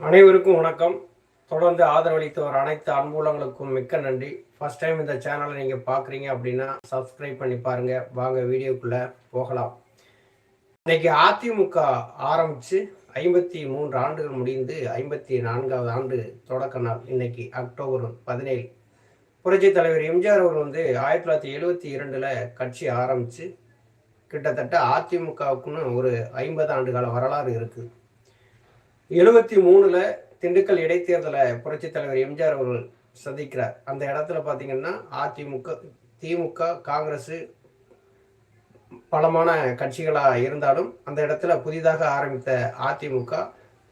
அனைவருக்கும் வணக்கம். தொடர்ந்து ஆதரவளித்து வர அனைத்து அன்புலங்களுக்கும் மிக்க நன்றி. ஃபர்ஸ்ட் டைம் இந்த சேனலை நீங்கள் பார்க்குறீங்க அப்படின்னா சப்ஸ்கிரைப் பண்ணி பாருங்க. வாங்க வீடியோக்குள்ளே போகலாம். இன்னைக்கு அதிமுக ஆரம்பித்து ஐம்பத்தி மூன்று ஆண்டுகள் முடிந்து ஐம்பத்தி நான்காவது ஆண்டு தொடக்க நாள் இன்னைக்கு அக்டோபர் பதினேழு. புரட்சி தலைவர் எம்ஜிஆர் அவர் வந்து ஆயிரத்தி தொள்ளாயிரத்தி எழுபத்தி இரண்டில் கட்சி ஆரம்பித்து கிட்டத்தட்ட அதிமுகவுக்குன்னு ஒரு ஐம்பது ஆண்டு கால வரலாறு இருக்குது எழுபத்தி மூணுல திண்டுக்கல் இடைத்தேர்தலை புரட்சி தலைவர் எம்ஜிஆர் அவர்கள் சந்திக்கிறார். அந்த இடத்துல பார்த்தீங்கன்னா அதிமுக திமுக காங்கிரஸ் பலமான கட்சிகளாக இருந்தாலும் அந்த இடத்துல புதிதாக ஆரம்பித்த அதிமுக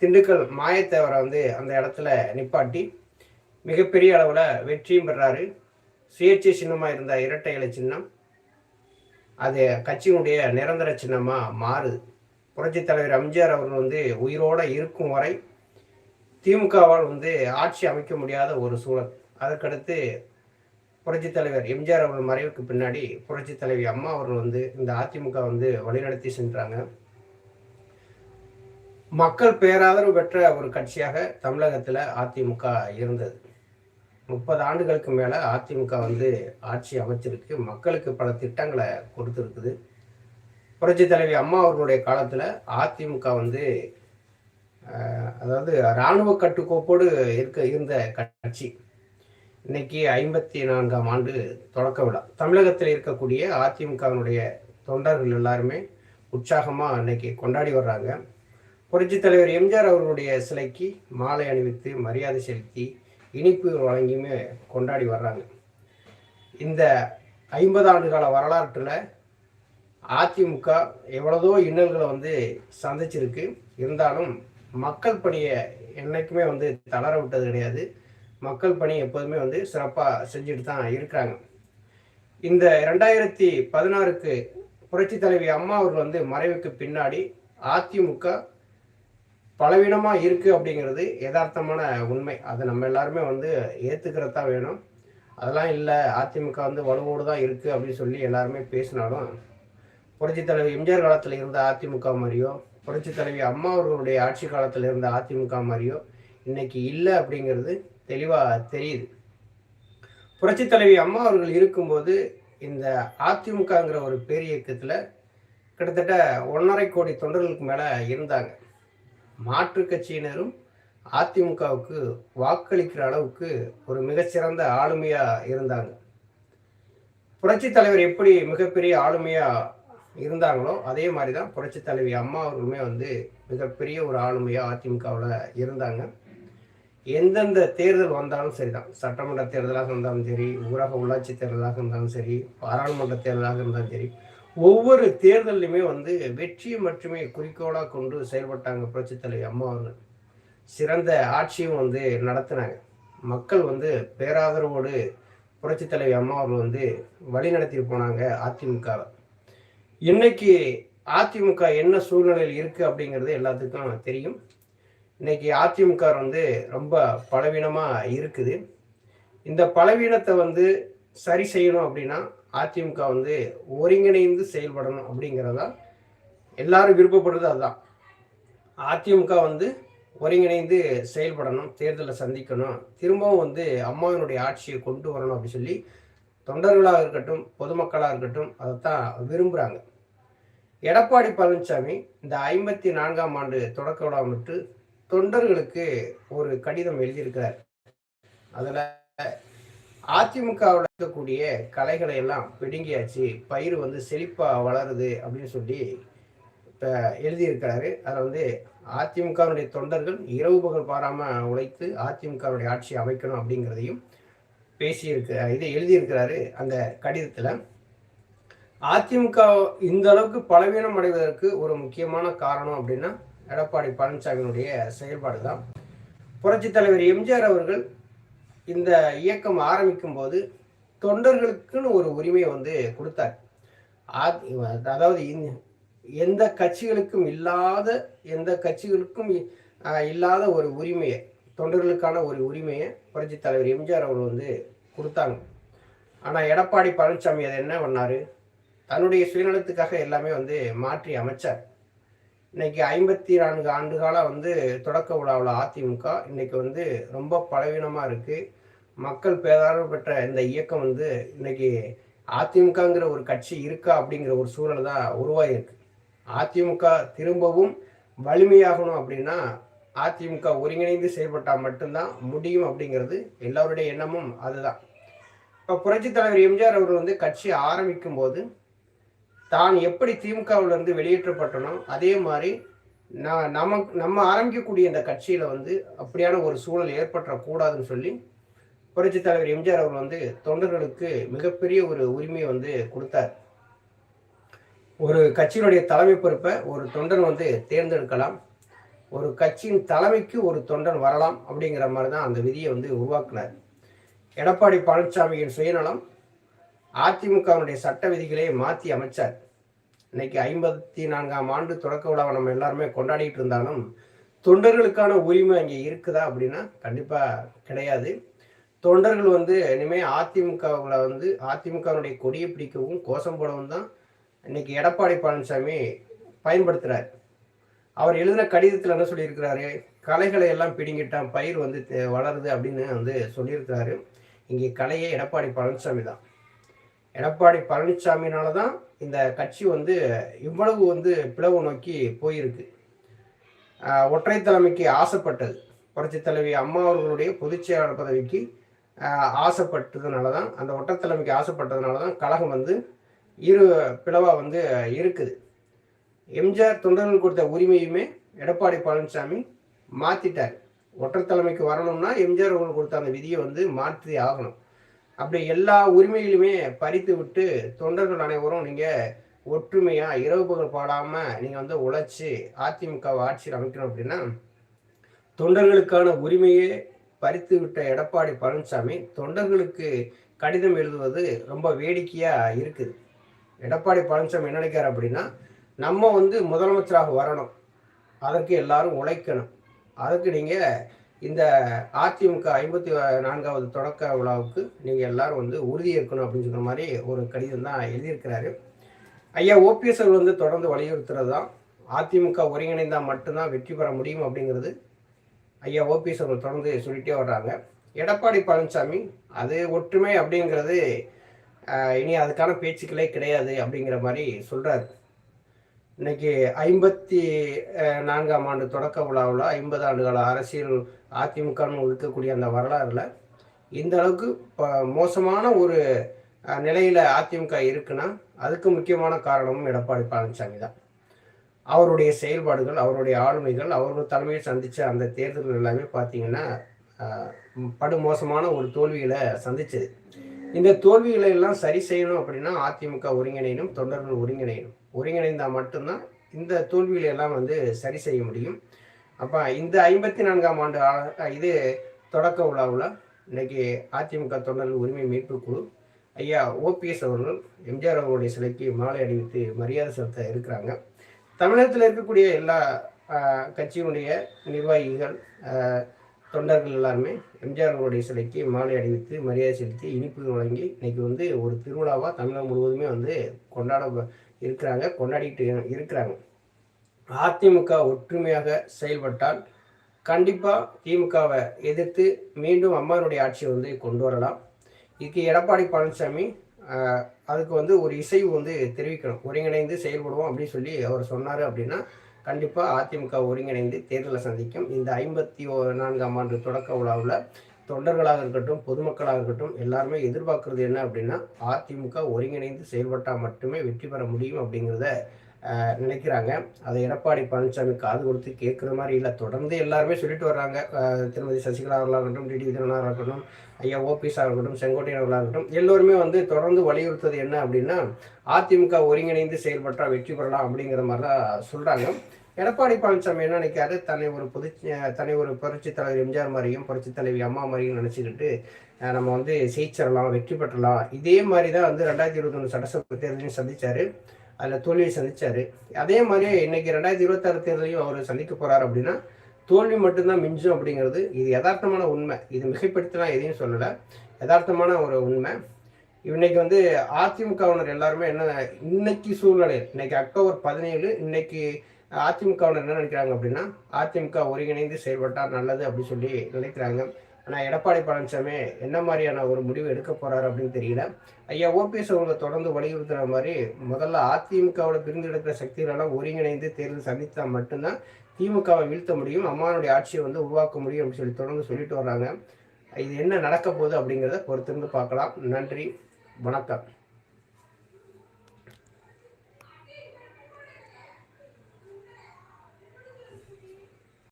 திண்டுக்கல் மாயத்தேவரை வந்து அந்த இடத்துல நிப்பாட்டி மிகப்பெரிய அளவில் வெற்றியும் பெறாரு. சுயேட்சை சின்னமாக இருந்த இரட்டை இலை சின்னம் அது கட்சியினுடைய நிரந்தர சின்னமாக மாறுது. புரட்சித் தலைவர் எம்ஜிஆர் அவர்கள் வந்து உயிரோடு இருக்கும் வரை திமுகவால் வந்து ஆட்சி அமைக்க முடியாத ஒரு சூழல். அதற்கடுத்து புரட்சித் தலைவர் எம்ஜிஆர் அவர்கள் மறைவுக்கு பின்னாடி புரட்சித் தலைவி அம்மா அவர்கள் வந்து இந்த அதிமுக வந்து வழிநடத்தி சென்றாங்க. மக்கள் பேராதரவு பெற்ற ஒரு கட்சியாக தமிழகத்தில் அதிமுக இருந்தது. முப்பது ஆண்டுகளுக்கு மேலே அதிமுக வந்து ஆட்சி அமைச்சிருக்கு. மக்களுக்கு பல திட்டங்களை கொடுத்துருக்குது. புரட்சி தலைவி அம்மா அவர்களுடைய காலத்தில் அதிமுக வந்து அதாவது இராணுவ கட்டுக்கோப்போடு இருக்க இருந்த கட்சி. இன்னைக்கு ஐம்பத்தி நான்காம் ஆண்டு தொடக்க விழா. தமிழகத்தில் இருக்கக்கூடிய அதிமுகவினுடைய தொண்டர்கள் எல்லாருமே உற்சாகமாக இன்னைக்கு கொண்டாடி வர்றாங்க. புரட்சி தலைவர் எம்ஜிஆர் அவர்களுடைய சிலைக்கு மாலை அணிவித்து மரியாதை செலுத்தி இனிப்பு வழங்கியுமே கொண்டாடி வர்றாங்க. இந்த ஐம்பது ஆண்டு கால வரலாற்றில் அதிமுக எவ்வளதோ இன்னல்களை வந்து சந்திச்சிருக்கு. இருந்தாலும் மக்கள் பணியை என்றைக்குமே வந்து தளர விட்டது கிடையாது. மக்கள் பணி எப்போதுமே வந்து சிறப்பாக செஞ்சுட்டு தான் இருக்கிறாங்க. இந்த ரெண்டாயிரத்தி பதினாறுக்கு புரட்சி தலைவி அம்மா அவர்கள் வந்து மறைவுக்கு பின்னாடி அதிமுக பலவீனமாக இருக்குது அப்படிங்கிறது யதார்த்தமான உண்மை. அதை நம்ம எல்லாருமே வந்து ஏற்றுக்கிறது தான் வேணும். அதெல்லாம் இல்லை அதிமுக வந்து வலுவோடு தான் இருக்குது அப்படின்னு சொல்லி எல்லாருமே பேசினாலும் புரட்சி தலைவி எம்ஜிஆர் காலத்தில் இருந்த அதிமுக மாதிரியோ புரட்சி தலைவி அம்மா அவர்களுடைய ஆட்சி காலத்தில் இருந்த அதிமுக மாதிரியோ இன்னைக்கு இல்லை அப்படிங்கிறது தெளிவாக தெரியுது. புரட்சி தலைவி அம்மா அவர்கள் இருக்கும்போது இந்த அதிமுகங்கிற ஒரு பேரியக்கத்தில் கிட்டத்தட்ட ஒன்றரை கோடி தொண்டர்களுக்கு மேலே இருந்தாங்க. மாற்று கட்சியினரும் அதிமுகவுக்கு வாக்களிக்கிற அளவுக்கு ஒரு மிகச்சிறந்த ஆளுமையாக இருந்தாங்க. புரட்சி தலைவர் எப்படி மிகப்பெரிய ஆளுமையாக இருந்தாங்களோ அதே மாதிரி தான் புரட்சி தலைவி அம்மா அவர்களுமே வந்து மிகப்பெரிய ஒரு ஆளுமையாக அதிமுகவில் இருந்தாங்க. எந்தெந்த தேர்தல் வந்தாலும் சரிதான். சட்டமன்ற தேர்தலாக இருந்தாலும் சரி ஊரக உள்ளாட்சி தேர்தலாக இருந்தாலும் சரி பாராளுமன்ற தேர்தலாக இருந்தாலும் சரி ஒவ்வொரு தேர்தலையுமே வந்து வெற்றியை மட்டுமே குறிக்கோளாக கொண்டு செயல்பட்டாங்க புரட்சி தலைவி அம்மா அவர்கள். சிறந்த ஆட்சியும் வந்து நடத்தினாங்க. மக்கள் வந்து பேராதரவோடு புரட்சி தலைவி அம்மா அவர்கள் வந்து வழி நடத்திட்டு போனாங்க அதிமுகவை. இன்னைக்கு அதிமுக என்ன சூழ்நிலையில் இருக்கு அப்படிங்கிறது எல்லாத்துக்கும் தெரியும். இன்னைக்கு அதிமுக வந்து ரொம்ப பலவீனமா இருக்குது. இந்த பலவீனத்தை வந்து சரி செய்யணும் அப்படின்னா அதிமுக வந்து ஒருங்கிணைந்து செயல்படணும் அப்படிங்கிறதா எல்லாரும் விருப்பப்படுறது அதுதான். அதிமுக வந்து ஒருங்கிணைந்து செயல்படணும் தேர்தலை சந்திக்கணும் திரும்பவும் வந்து அம்மாவினுடைய ஆட்சியை கொண்டு வரணும் அப்படின்னு சொல்லி தொண்டர்களாக இருக்கட்டும் பொதுமக்களாக இருக்கட்டும் அதைத்தான் விரும்புகிறாங்க எடப்பாடி பழனிசாமி இந்த ஐம்பத்தி நான்காம் ஆண்டு தொடக்க விழாமட்டு தொண்டர்களுக்கு ஒரு கடிதம் எழுதியிருக்கிறார். அதில் அதிமுகவில் இருக்கக்கூடிய கலைகளை எல்லாம் பிடுங்கியாச்சு பயிர் வந்து செழிப்பாக வளருது அப்படின்னு சொல்லி இப்போ எழுதியிருக்கிறாரு. அதில் வந்து அதிமுகவுடைய தொண்டர்கள் இரவு பகல் பாராமல் உழைத்து அதிமுகவுடைய ஆட்சி அமைக்கணும் அப்படிங்கிறதையும் பேசியிருக்க இதை எழுதியிருக்கிறாரு அந்த கடிதத்தில். அதிமுக இந்த அளவுக்கு பலவீனம் அடைவதற்கு ஒரு முக்கியமான காரணம் அப்படின்னா எடப்பாடி பழனிசாமியினுடைய செயல்பாடு தான் புரட்சி தலைவர் எம்ஜிஆர் அவர்கள் இந்த இயக்கம் ஆரம்பிக்கும் போது தொண்டர்களுக்குன்னு ஒரு உரிமையை வந்து கொடுத்தார். அதாவது இந்த- எந்த கட்சிகளுக்கும் இல்லாத எந்த கட்சிகளுக்கும் இல்லாத ஒரு உரிமையை தொண்டர்களுக்கான ஒரு உரிமையை புரட்சி தலைவர் எம்ஜிஆர் அவர்கள் வந்து கொடுத்தாங்க. ஆனால் எடப்பாடி பழனிசாமி அதை என்ன பண்ணாரு? தன்னுடைய சுயநலத்துக்காக எல்லாமே வந்து மாற்றி அமைச்சார். இன்னைக்கு ஐம்பத்தி நான்கு ஆண்டு காலம் வந்து தொடக்க விழாவில் அதிமுக இன்னைக்கு வந்து ரொம்ப பலவீனமாக இருக்குது மக்கள் பேதாரம் பெற்ற இந்த இயக்கம் வந்து இன்னைக்கு அதிமுகங்கிற ஒரு கட்சி இருக்கா அப்படிங்கிற ஒரு சூழல் தான் உருவாகிருக்கு அதிமுக திரும்பவும் வலிமையாகணும் அப்படின்னா அதிமுக ஒருங்கிணைந்து செயல்பட்டால் மட்டும்தான் முடியும் அப்படிங்கிறது எல்லோருடைய எண்ணமும் அதுதான். இப்போ புரட்சித் தலைவர் எம்ஜிஆர் அவர்கள் வந்து கட்சி ஆரம்பிக்கும் போது தான் எப்படி திமுகவிலிருந்து வெளியேற்றப்பட்டனோ அதே மாதிரி நான் நமக்கு நம்ம ஆரம்பிக்கக்கூடிய இந்த கட்சியில் வந்து அப்படியான ஒரு சூழல் ஏற்பட்டக்கூடாதுன்னு சொல்லி புரட்சி தலைவர் எம்ஜிஆர் அவர் வந்து தொண்டர்களுக்கு மிகப்பெரிய ஒரு உரிமையை வந்து கொடுத்தார். ஒரு கட்சியினுடைய தலைமை பொறுப்பை ஒரு தொண்டன் வந்து தேர்ந்தெடுக்கலாம். ஒரு கட்சியின் தலைமைக்கு ஒரு தொண்டன் வரலாம் அப்படிங்கிற மாதிரி தான் அந்த விதியை வந்து உருவாக்குனார். எடப்பாடி பழனிசாமியின் சுயநலம் அதிமுகவினுடைய சட்ட விதிகளை மாற்றி அமைச்சார். இன்னைக்கு ஐம்பத்தி நான்காம் ஆண்டு தொடக்க விழாவை நம்ம எல்லாருமே கொண்டாடிட்டு இருந்தாலும் தொண்டர்களுக்கான உரிமை அங்கே இருக்குதா அப்படின்னா கண்டிப்பாக கிடையாது. தொண்டர்கள் வந்து இனிமேல் அதிமுகவில் வந்து அதிமுகவினுடைய கொடியை பிடிக்கவும் கோஷம் போடவும் தான் இன்னைக்கு எடப்பாடி பழனிசாமி பயன்படுத்துகிறார் அவர் எழுதின கடிதத்தில் என்ன சொல்லியிருக்கிறாரு? கலைகளை எல்லாம் பிடிங்கிட்டான் பயிர் வந்து வளருது அப்படின்னு வந்து சொல்லியிருக்கிறாரு. இங்கே கலையே எடப்பாடி பழனிசாமி தான். எடப்பாடி பழனிசாமினால தான் இந்த கட்சி வந்து இவ்வளவு வந்து பிளவு நோக்கி போயிருக்கு. ஒற்றை தலைமைக்கு ஆசைப்பட்டது. புரட்சி தலைவி அம்மா அவர்களுடைய பொதுச் செயலாளர் பதவிக்கு ஆசைப்பட்டதுனால தான் அந்த ஒற்றை தலைமைக்கு ஆசைப்பட்டதுனால தான் கழகம் வந்து இரு பிளவாக வந்து இருக்குது. எம்ஜிஆர் தொண்டர்கள் கொடுத்த உரிமையுமே எடப்பாடி பழனிசாமி மாற்றிட்டார் ஒற்றை தலைமைக்கு வரணும்னா எம்ஜிஆர் அவர்கள் கொடுத்த அந்த விதியை வந்து மாற்றி ஆகணும். அப்படி எல்லா உரிமைகளுமே பறித்து விட்டு தொண்டர்கள் அனைவரும் நீங்கள் ஒற்றுமையாக இரவு பகல் பாடாமல் நீங்கள் வந்து உழைச்சி அதிமுக ஆட்சியில் அமைக்கணும் அப்படின்னா தொண்டர்களுக்கான உரிமையே பறித்து விட்ட எடப்பாடி பழனிசாமி தொண்டர்களுக்கு கடிதம் எழுதுவது ரொம்ப வேடிக்கையாக இருக்குது. எடப்பாடி பழனிசாமி என்ன நினைக்கிறார் அப்படின்னா நம்ம வந்து முதலமைச்சராக வரணும். அதற்கு எல்லாரும் உழைக்கணும். அதுக்கு நீங்கள் இந்த அதிமுக ஐம்பத்தி நான்காவது தொடக்க விழாவுக்கு நீங்கள் எல்லாரும் வந்து உறுதியேற்கணும் அப்படின்னு சொல்கிற மாதிரி ஒரு கடிதம் தான் எழுதியிருக்கிறாரு. ஐயா ஓபிஎஸ் அவர்கள் வந்து தொடர்ந்து வலியுறுத்துறது தான் அதிமுக ஒருங்கிணைந்தால் மட்டும்தான் வெற்றி பெற முடியும் அப்படிங்கிறது ஐயா ஓபிஎஸ் அவர்கள் தொடர்ந்து சொல்லிட்டே வர்றாங்க. எடப்பாடி பழனிசாமி அது ஒற்றுமை அப்படிங்கிறது இனி அதுக்கான பேச்சுக்களே கிடையாது அப்படிங்கிற மாதிரி சொல்கிறாரு இன்னைக்கு ஐம்பத்தி நான்காம் ஆண்டு தொடக்க விழாவில் ஐம்பது ஆண்டுகால அரசியல் அதிமுகன்னு இருக்கக்கூடிய அந்த வரலாறுல இந்த அளவுக்கு மோசமான ஒரு நிலையில் அதிமுக இருக்குன்னா அதுக்கு முக்கியமான காரணமும் எடப்பாடி பழனிசாமி தான். அவருடைய செயல்பாடுகள் அவருடைய ஆளுமைகள் அவர்கள் தலைமையில் சந்தித்த அந்த தேர்தல்கள் எல்லாமே பார்த்தீங்கன்னா படுமோசமான ஒரு தோல்வியில் சந்திச்சது. இந்த தோல்விகளை எல்லாம் சரி செய்யணும் அப்படின்னா அதிமுக ஒருங்கிணைனும் தொண்டர்கள் ஒருங்கிணையணும். ஒருங்கிணைந்தால் மட்டும்தான் இந்த தோல்விகளை எல்லாம் வந்து சரி செய்ய முடியும். அப்போ இந்த ஐம்பத்தி நான்காம் ஆண்டு இது தொடக்க விழாவில் இன்னைக்கு அதிமுக தொண்டர்கள் உரிமை மீட்பு குழு ஐயா ஓபிஎஸ் அவர்கள் எம்ஜிஆர் அவர்களுடைய சிலைக்கு மாலை அணிவித்து மரியாதை செலுத்த இருக்கிறாங்க. தமிழகத்தில் இருக்கக்கூடிய எல்லா கட்சியினுடைய நிர்வாகிகள் தொண்டர்கள் எல்லாருமே எம்ஜிஆர் அவருடைய சிலைக்கு மாலை அணிவித்து மரியாதை செலுத்தி இனிப்பு வழங்கி இன்னைக்கு வந்து ஒரு திருவிழாவாக தமிழகம் முழுவதுமே வந்து கொண்டாட இருக்கிறாங்க கொண்டாடிட்டு இருக்கிறாங்க. அதிமுக ஒற்றுமையாக செயல்பட்டால் கண்டிப்பாக திமுகவை எதிர்த்து மீண்டும் அம்மானுடைய ஆட்சியை வந்து கொண்டு வரலாம். இதுக்கு எடப்பாடி பழனிசாமி அதுக்கு வந்து ஒரு இசைவு வந்து தெரிவிக்கணும். ஒருங்கிணைந்து செயல்படுவோம் அப்படின்னு சொல்லி அவர் சொன்னார் அப்படின்னா கண்டிப்பாக அதிமுக ஒருங்கிணைந்து தேர்தலை சந்திக்கும். இந்த ஐம்பத்தி நான்காம் ஆண்டு தொடக்க விழாவில் தொண்டர்களாக இருக்கட்டும் பொதுமக்களாக இருக்கட்டும் எல்லாருமே எதிர்பார்க்கறது என்ன அப்படின்னா அதிமுக ஒருங்கிணைந்து செயல்பட்டால் மட்டுமே வெற்றி பெற முடியும் அப்படிங்கிறத நினைக்கிறாங்க. அதை எடப்பாடி பழனிசாமி காது கொடுத்து கேட்குற மாதிரி இல்லை. தொடர்ந்து எல்லாருமே சொல்லிட்டு வர்றாங்க. திருமதி சசிகலா அவர்களாக இருக்கட்டும் டிடி விஜயனாக இருக்கட்டும் ஐயா ஓபிஎஸ்ஆர் இருக்கட்டும் செங்கோட்டையன் அவர்களாக இருக்கட்டும் எல்லோருமே வந்து தொடர்ந்து வலியுறுத்தது என்ன அப்படின்னா அதிமுக ஒருங்கிணைந்து செயல்பட்டால் வெற்றி பெறலாம் அப்படிங்கிற மாதிரி தான் சொல்கிறாங்க எடப்பாடி பழனிசாமி என்ன நினைக்காது தன்னை ஒரு புது தன்னை ஒரு புரட்சி தலைவர் எம்ஜிஆர் மாதிரியும் புரட்சி தலைவி அம்மா மாதிரியும் நினச்சிக்கிட்டு நம்ம வந்து ஜெயிச்சிடலாம் வெற்றி பெற்றலாம். இதே மாதிரி தான் வந்து ரெண்டாயிரத்தி இருபத்தொன்று சட்டசபை தேர்தலையும் சந்திச்சார். அதில் தோல்வியை சந்திச்சார். அதே மாதிரி இன்னைக்கு ரெண்டாயிரத்தி இருபத்தாறு தேர்தலையும் அவர் சந்திக்க போகிறார் அப்படின்னா தோல்வி மட்டும்தான் மிஞ்சும் அப்படிங்கிறது இது யதார்த்தமான உண்மை. இது மிகைப்படுத்தலாம் எதையும் சொல்லலை. யதார்த்தமான ஒரு உண்மை. இன்னைக்கு வந்து அதிமுகவினர் எல்லாருமே என்ன இன்னைக்கு சூழ்நிலை இன்னைக்கு அக்டோபர் பதினேழு இன்னைக்கு அதிமுகவினர் என்ன நினைக்கிறாங்க அப்படின்னா அதிமுக ஒருங்கிணைந்து செயல்பட்டால் நல்லது அப்படின்னு சொல்லி நினைக்கிறாங்க. ஆனால் எடப்பாடி பழனிசாமி என்ன மாதிரியான ஒரு முடிவு எடுக்க போறாரு அப்படின்னு தெரியல. ஐயா ஓபிஎஸ் அவங்க தொடர்ந்து வலியுறுத்துற மாதிரி முதல்ல அதிமுகவோட பிரிந்து எடுக்கிற சக்திகளெல்லாம் ஒருங்கிணைந்து தேர்தல் சந்தித்தா மட்டும்தான் திமுகவை வீழ்த்த முடியும் அம்மானுடைய ஆட்சியை வந்து உருவாக்க முடியும் அப்படின்னு சொல்லி தொடர்ந்து சொல்லிட்டு வர்றாங்க. இது என்ன நடக்க போகுது அப்படிங்கிறத பொறுத்திருந்து பார்க்கலாம். நன்றி வணக்கம்.